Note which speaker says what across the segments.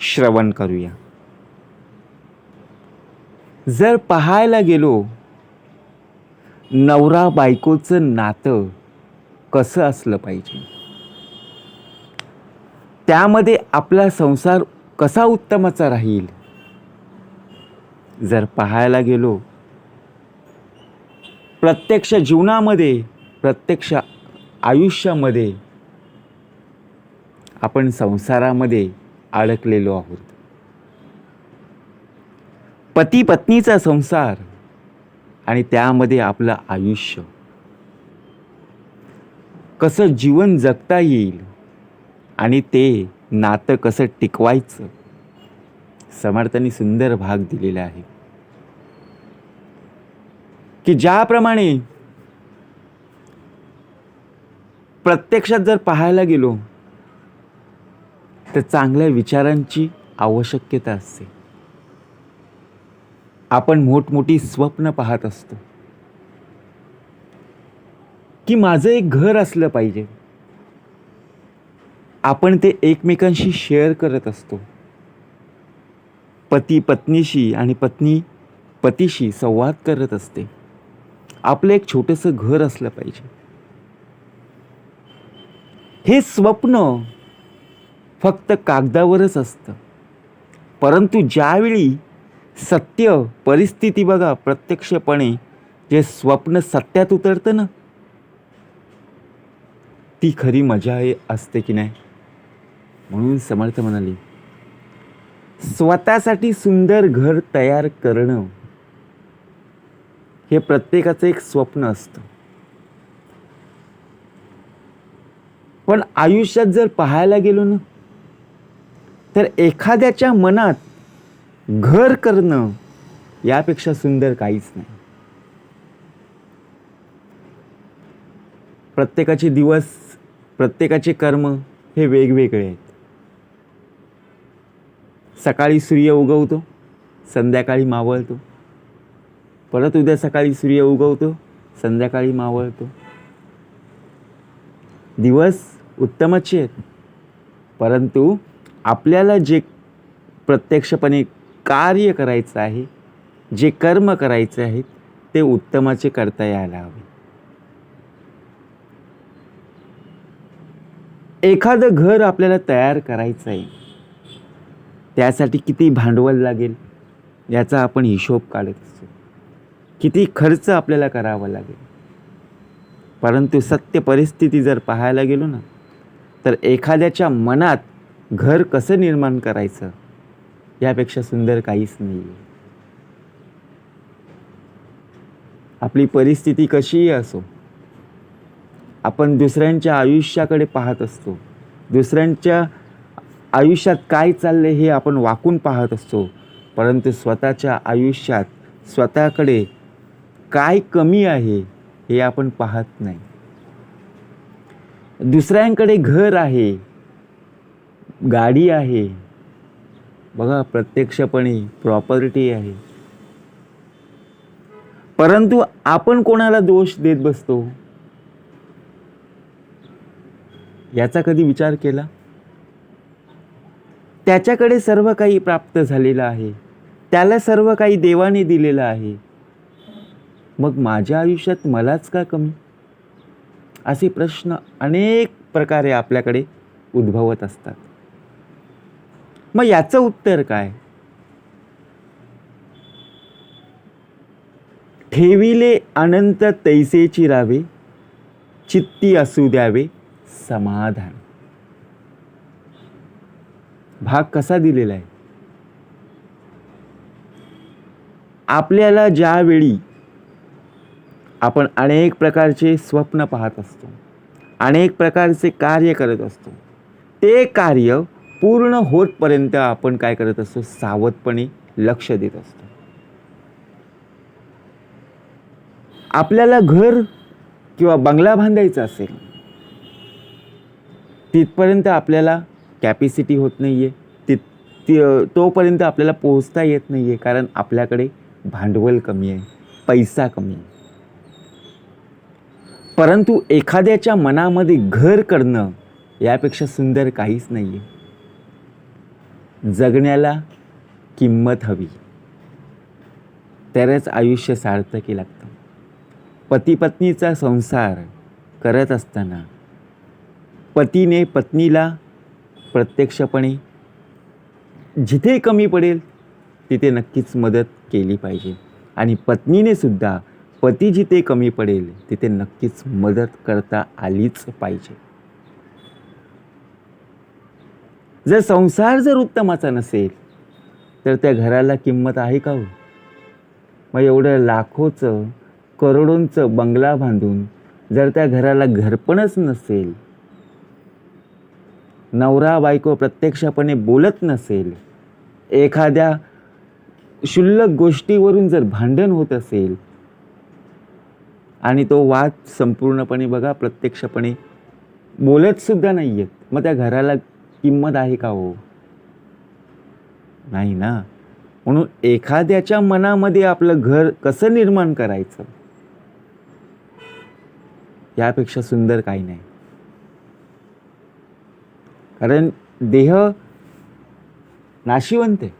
Speaker 1: श्रवण करूया. जर पाहायला गेलो नवरा बायकोचं नातं कसं असलं पाहिजे? त्यामध्ये आपला संसार कसा उत्तमाचा राहील? जर पाहायला गेलो प्रत्यक्ष जीवनामध्ये प्रत्यक्ष आयुष्यामध्ये आपण संसारामध्ये अडकलेलो आहोत. पती पत्नीचा संसार आणि त्यामध्ये आपलं आयुष्य. कसं जीवन जगता येईल आणि ते नातं कसं टिकवायचं समर्थांनी सुंदर भाग दिलेला आहे. की ज्याप्रमाणे प्रत्यक्षात जर पाहायला गेलो तर चांगल्या विचारांची आवश्यकता असते. आपण मोठमोठी स्वप्न पाहत असतो. की माझं एक घर असलं पाहिजे. आपण ते एकमेकांशी शेअर करत असतो. पती पत्नीशी आणि पत्नी पतीशी संवाद करत असते. आपलं एक छोटंसं घर असलं पाहिजे. हे स्वप्न फक्त कागदावरच असतं. परंतु ज्यावेळी सत्य परिस्थिती बघा प्रत्यक्षपणे जे स्वप्न सत्यात उतरतं ना ती खरी मजा आहे असते की नाही? म्हणून समर्थ म्हणाली स्वतःसाठी सुंदर घर तयार करणं हे प्रत्येकाचं एक स्वप्न असतं. पण आयुष्यात जर पाहायला गेलो ना तर एखाद्याच्या मनात घर करणं यापेक्षा सुंदर काहीच नाही. प्रत्येकाचे दिवस प्रत्येकाचे कर्म हे वेगवेगळे आहेत. सकाळी सूर्य उगवतो संध्याकाळी मावळतो. परत उद्या सकाळी सूर्य उगवतो संध्याकाळी मावळतो. दिवस उत्तमच आहेत परंतु आपल्याला जे प्रत्यक्षपणे कार्य करायचं आहे जे कर्म करायचे आहेत ते उत्तमाचे करता यायला हवे. एखादं घर आपल्याला तयार करायचं आहे त्यासाठी किती भांडवल लागेल याचा आपण हिशोब काढत असतो. किती खर्च आपल्याला करावा लागेल. परंतु सत्य परिस्थिती जर पाहायला गेलो ना तर एखाद्याच्या मनात घर कसं निर्माण करायचं? यापेक्षा सुंदर काहीच नाही आहे आपली परिस्थिती कशीही असो आपण दुसऱ्यांच्या आयुष्याकडे पाहत असतो. दुसऱ्यांच्या आयुष्यात काय चालले हे आपण वाकून पाहत असतो. परंतु स्वतःच्या आयुष्यात स्वतःकडे काय कमी आहे हे आपण पाहत नाही. दुसऱ्यांकडे घर आहे गाडी आहे. बघा प्रत्यक्षपणे प्रॉपर्टी आहे. परंतु आपण कोणाला दोष देत बसतो? याचा कधी विचार केला? त्याच्याकडे सर्व काही प्राप्त झालेलं आहे. त्याला सर्व काही देवाने दिलेलं आहे. मग माझ्या आयुष्यात मलाच का कमी? असे प्रश्न अनेक प्रकारे आपल्याकडे उद्भवत असतात. मग याचं उत्तर काय? ठेविले अनंत तैसेची रावे चित्ती असू द्यावे समाधान. भाग कसा दिलेला आहे? आपल्याला ज्यावेळी आपण अनेक प्रकारचे स्वप्न पाहत असतो अनेक प्रकारचे कार्य करत असतो ते कार्य पूर्ण होतपर्यंत आपण काय करत असतो? सावधपणे लक्ष देत असतो. आपल्याला घर किंवा बंगला बांधायचा असेल तिथपर्यंत आपल्याला कॅपॅसिटी होत नाही आहे तिथ ती- तोपर्यंत आपल्याला पोहोचता येत नाही आहे कारण आपल्याकडे भांडवल कमी आहे पैसा कमी आहे. परंतु एखाद्याच्या मनामध्ये घर करणं यापेक्षा सुंदर काहीच नाही आहे जगण्याला किंमत हवी. तरच आयुष्य सार्थकी लागतं. पतीपत्नीचा संसार करत असताना पतीने पत्नीला प्रत्यक्षपणे जिथे कमी पडेल तिथे नक्कीच मदत केली पाहिजे. आणि पत्नीने सुद्धा पती जिथे कमी पडेल तिथे नक्कीच मदत करता आलीच पाहिजे. जर संसार जर उत्तमाचा नसेल तर त्या घराला किंमत आहे का हो? मग एवढं लाखोचं करोडोंचं बंगला बांधून जर त्या घराला घरपणच नसेल नवरा बायको प्रत्यक्षपणे बोलत नसेल एखाद्या क्षुल्लक गोष्टीवरून जर भांडण होत असेल आणि तो वाद संपूर्णपणे बघा प्रत्यक्षपणे बोलत सुद्धा नाही आहेत मग त्या घराला किंमत आहे का हो? नाही ना. म्हणून एखाद्याच्या मनामध्ये आपलं घर कसं निर्माण करायचं? यापेक्षा सुंदर काही नाही. कारण देह नाशिवंत आहे.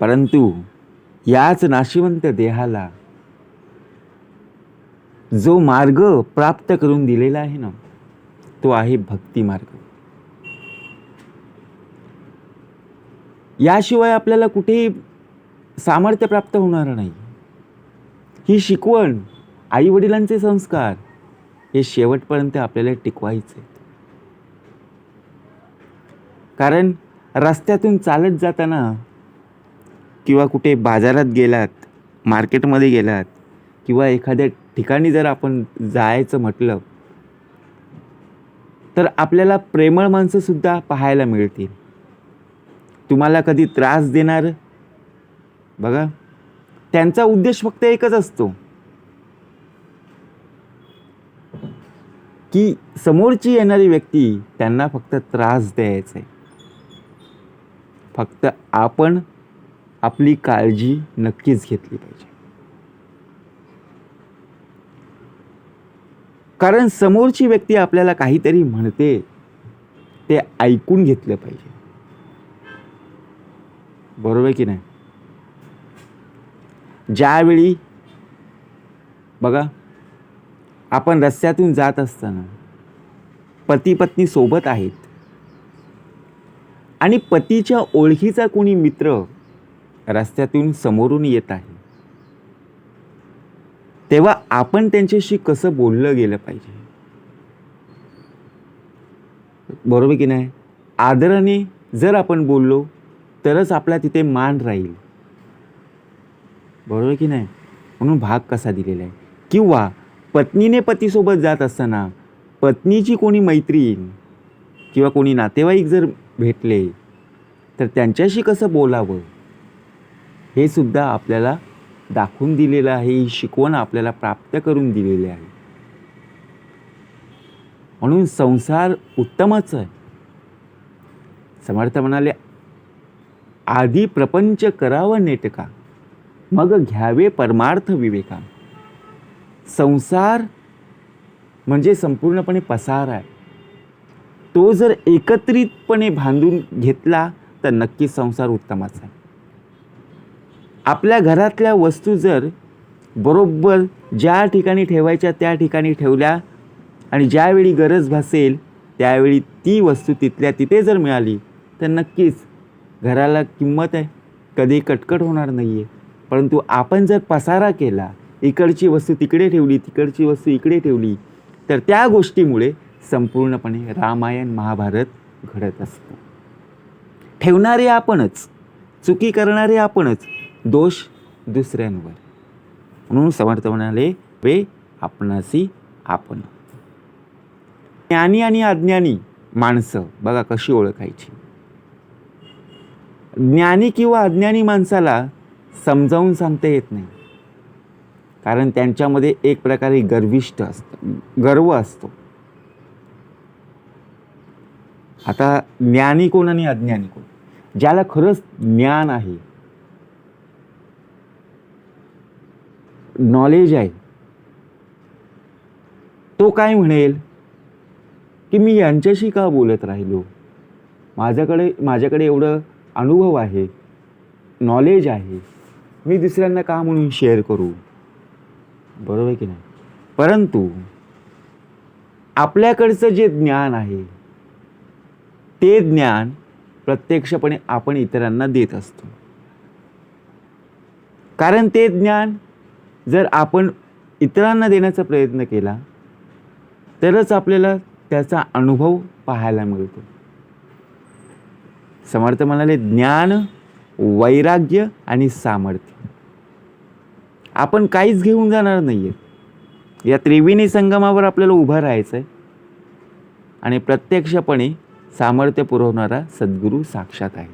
Speaker 1: परंतु याच नाशिवंत देहाला जो मार्ग प्राप्त करून दिलेला आहे ना तो आहे भक्ती मार्ग याशिवाय आपल्याला कुठेही सामर्थ्य प्राप्त होणार नाही. ही शिकवण आई वडिलांचे संस्कार हे शेवटपर्यंत आपल्याला टिकवायचे. कारण रस्त्यातून चालत जाताना किंवा कुठे बाजारात गेलात मार्केटमध्ये गेलात किंवा एखाद्या ठिकाणी जर आपण जायचं म्हटलं तर आपल्याला प्रेमळ माणसंसुद्धा पाहायला मिळतील. तुम्हाला कधी त्रास देणार? बघा. त्यांचा उद्देश फक्त एकच असतो. की समोरची येणारी व्यक्ती त्यांना फक्त त्रास द्यायचा आहे. फक्त आपण आपली काळजी नक्कीच घेतली पाहिजे. कारण समोरची व्यक्ती आपल्याला काहीतरी म्हणते ते ऐकून घेतलं पाहिजे. बरोबर की नाही? ज्यावेळी बघा आपण रस्त्यातून जात असताना पती पत्नी सोबत आहेत आणि पतीच्या ओळखीचा कोणी मित्र रस्त्यातून समोरून येत आहे तेव्हा आपण त्यांच्याशी कसं बोललं गेलं पाहिजे? बरोबर की नाही? आदराने जर आपण बोललो तरच आपला तिथे मान राहील. बरोबर की नाही? म्हणून भाग कसा दिलेला आहे? किंवा पत्नीने पतीसोबत जात असताना पत्नीची कोणी मैत्रीण किंवा कोणी नातेवाईक जर भेटले तर त्यांच्याशी कसं बोलावं? हे सुद्धा आपल्याला दाखवून दिलेलं आहे ही शिकवण आपल्याला प्राप्त करून दिलेली आहे. म्हणून संसार उत्तमच आहे. समर्थ म्हणाले आधी प्रपंच करावं नेटका मग घ्यावे परमार्थ विवेका. संसार म्हणजे संपूर्णपणे पसार आहे. तो जर एकत्रितपणे बांधून घेतला तर नक्कीच संसार उत्तमाचा आहे. आपल्या घरातल्या वस्तू जर बरोबर ज्या ठिकाणी ठेवायच्या त्या ठिकाणी ठेवल्या आणि ज्यावेळी गरज भासेल त्यावेळी ती वस्तू तिथल्या तिथे जर मिळाली तर नक्कीच घराला किंमत आहे कधी कटकट होणार नाही आहे परंतु आपण जर पसारा केला इकडची वस्तू तिकडे ठेवली तिकडची वस्तू इकडे ठेवली तर त्या गोष्टीमुळे संपूर्णपणे रामायण महाभारत घडत असतं. ठेवणारे आपणच चुकी करणारे आपणच दोष दुसऱ्यांवर म्हणून समर्थ म्हणाले वे आपणासी आपण. ज्ञानी आणि अज्ञानी माणसं बघा कशी ओळखायची. ज्ञानी किंवा अज्ञानी माणसाला समजावून सांगता येत नाही. कारण त्यांच्यामध्ये एक प्रकारे गर्विष्ट असतं गर्व असतो. आता ज्ञानी कोण आणि अज्ञानी कोण? ज्याला खरंच ज्ञान आहे नॉलेज आहे. तो काय म्हणेल? की मी यांच्याशी का बोलत राहिलो? माझ्याकडे माझ्याकडे एवढं अनुभव आहे नॉलेज आहे. मी दुसऱ्यांना का म्हणून शेअर करू? बरोबर आहे की नाही? परंतु आपल्याकडचं जे ज्ञान आहे ते ज्ञान प्रत्यक्षपणे आपण इतरांना देत असतो. कारण ते ज्ञान जर आपण इतरांना देण्याचा प्रयत्न केला तरच आपल्याला त्याचा अनुभव पाहायला मिळतो. समर्थ म्हणाले ज्ञान वैराग्य आणि सामर्थ्य. आपण काहीच घेऊन जाणार नाही आहे या त्रिवेणी संगमावर आपल्याला उभं राहायचं आहे आणि प्रत्यक्षपणे सामर्थ्य पुरवणारा सद्गुरू साक्षात आहे.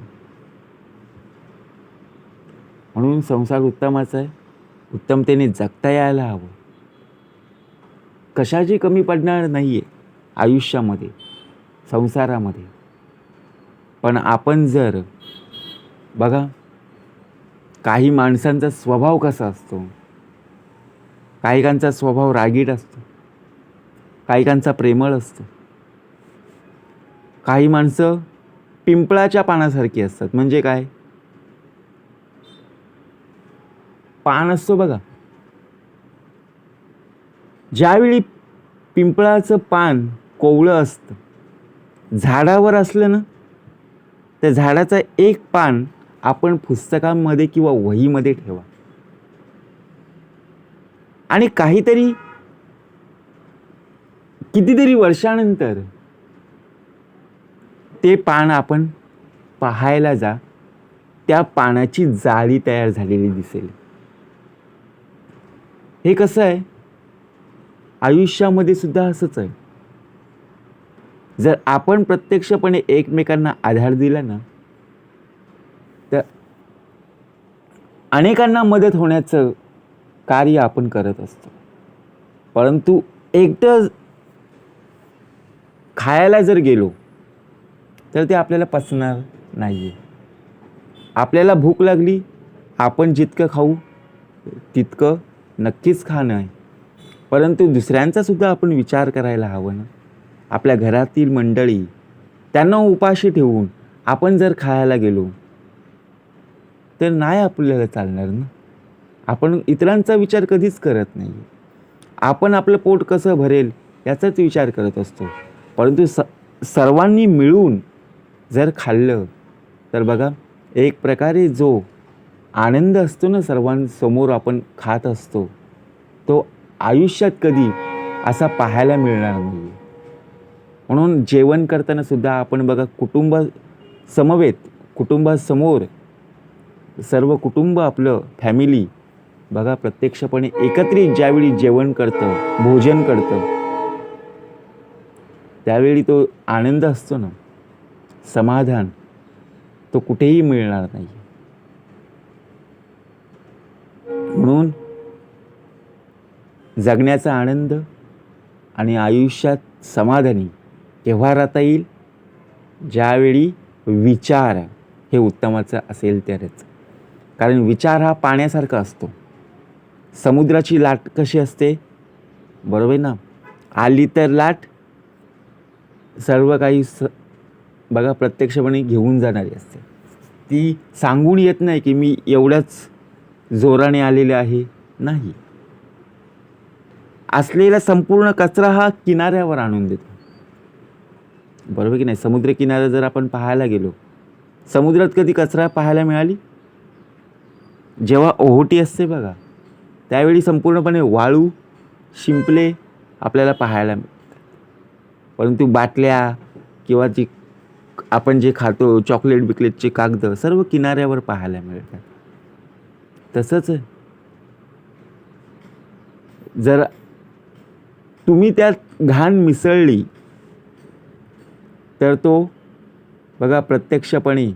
Speaker 1: म्हणून संसार उत्तमाचा आहे. उत्तमतेने जगता यायला हवं. कशाची कमी पडणार नाही आहे आयुष्यामध्ये संसारामध्ये. पण आपण जर बघा काही माणसांचा स्वभाव कसा असतो? काहीकांचा स्वभाव रागीट असतो. काहीकांचा प्रेमळ असतो. काही माणसं पिंपळाच्या पानासारखी असतात. म्हणजे काय? पान असतो बघा. ज्यावेळी पिंपळाचं पान कोवळं असतं झाडावर असलं ना त्या झाडाचं एक पान आपण पुस्तकांमध्ये किंवा वहीमध्ये ठेवा. आणि काहीतरी कितीतरी वर्षानंतर ते पान आपण पाहायला जा त्या पानाची जाळी तयार झालेली दिसेल. हे कसं आहे? आयुष्यामध्ये सुद्धा असंच आहे. जर आपण प्रत्यक्षपणे एकमेकांना आधार दिला ना तर अनेकांना मदत होण्याचं कार्य आपण करत असतो. परंतु एकटं खायला जर गेलो तर ते आपल्याला पचणार नाही आहे आपल्याला भूक लागली आपण जितकं खाऊ तितकं नक्कीच खाणं आहे परंतु दुसऱ्यांचासुद्धा आपण विचार करायला हवं ना. आपल्या घरातील मंडळी त्यांना उपाशी ठेवून आपण जर खायला गेलो तर नाही आपल्याला चालणार ना. आपण इतरांचा विचार कधीच करत नाही. आपण आपलं पोट कसं भरेल याचाच विचार करत असतो. परंतु स सर्वांनी मिळून जर खाल्लं तर बघा एक प्रकारे जो आनंद असतो ना सर्वांसमोर आपण खात असतो तो आयुष्यात कधी असा पाहायला मिळणार नाही म्हणून जेवण करताना सुद्धा आपण बघा कुटुंब समवेत कुटुंबासमोर सर्व कुटुंब आपलं फॅमिली बघा प्रत्यक्षपणे एकत्रित ज्यावेळी जेवण करतं भोजन करतं त्यावेळी तो आनंद असतो ना. समाधान तो कुठेही मिळणार नाही. म्हणून जगण्याचा आनंद आणि आयुष्यात समाधानी केव्हा राहता येईल? ज्यावेळी विचार हे उत्तमाचं असेल तरच. कारण विचार हा पाण्यासारखा असतो. समुद्राची लाट कशी असते? बरोबर ना? आली तर लाट सर्व काही स बघा प्रत्यक्षपणे घेऊन जाणारी असते. ती सांगून येत नाही की मी एवढ्याच जोराने आलेले आहे? नाही. असलेला संपूर्ण कचरा हा किनाऱ्यावर आणून देतो. बरोबर की नाही? समुद्र किनारा जर आपण पाहायला गेलो समुद्रात कधी कचरा पाहायला मिळाली? जेव्हा ओहोटी असते बघा त्यावेळी संपूर्णपणे वाळू शिंपले आपल्याला पाहायला मिळतात. परंतु बाटल्या किंवा जी आपण जे खातो चॉकलेट बिकलेटचे कागद सर्व किनाऱ्यावर पाहायला मिळतात. तसंच आहे. जर तुम्ही त्यात घाण मिसळली तर तो बघा प्रत्यक्षपणे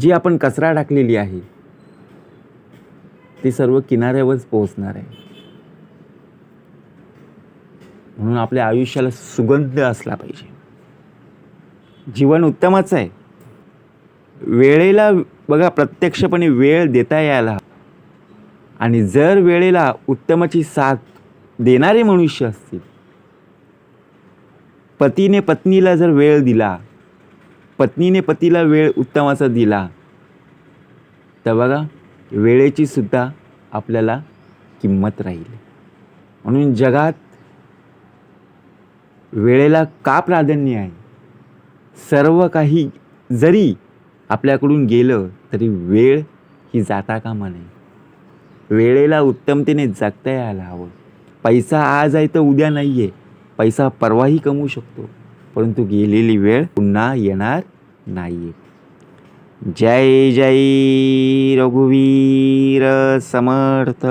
Speaker 1: जी आपण कचरा टाकलेली आहे ती सर्व किनाऱ्यावरच पोहोचणार आहे. म्हणून आपल्या आयुष्याला सुगंध असला पाहिजे. जीवन उत्तमच आहे. वेळेला बघा प्रत्यक्षपणे वेळ देता यायला आणि जर वेळेला उत्तमाची साथ देणारे मनुष्य असतील पतीने पत्नीला जर वेळ दिला पत्नीने पतीला वेळ उत्तमाचा दिला तर बघा वेळेची सुद्धा आपल्याला किंमत राहील. म्हणून जगात वेळेला का प्राधान्य आहे? सर्व काही जरी आपल्याकडून गेलं तरी वेळ ही जाता कामा नये. वेळेला उत्तमतेने जगता यायला हवं. पैसा आज आहे तर उद्या नाही आहे पैसा परवाही कमवू शकतो. परंतु गेलेली वेळ पुन्हा येणार नाही आहे जय जय रघुवीर समर्थ.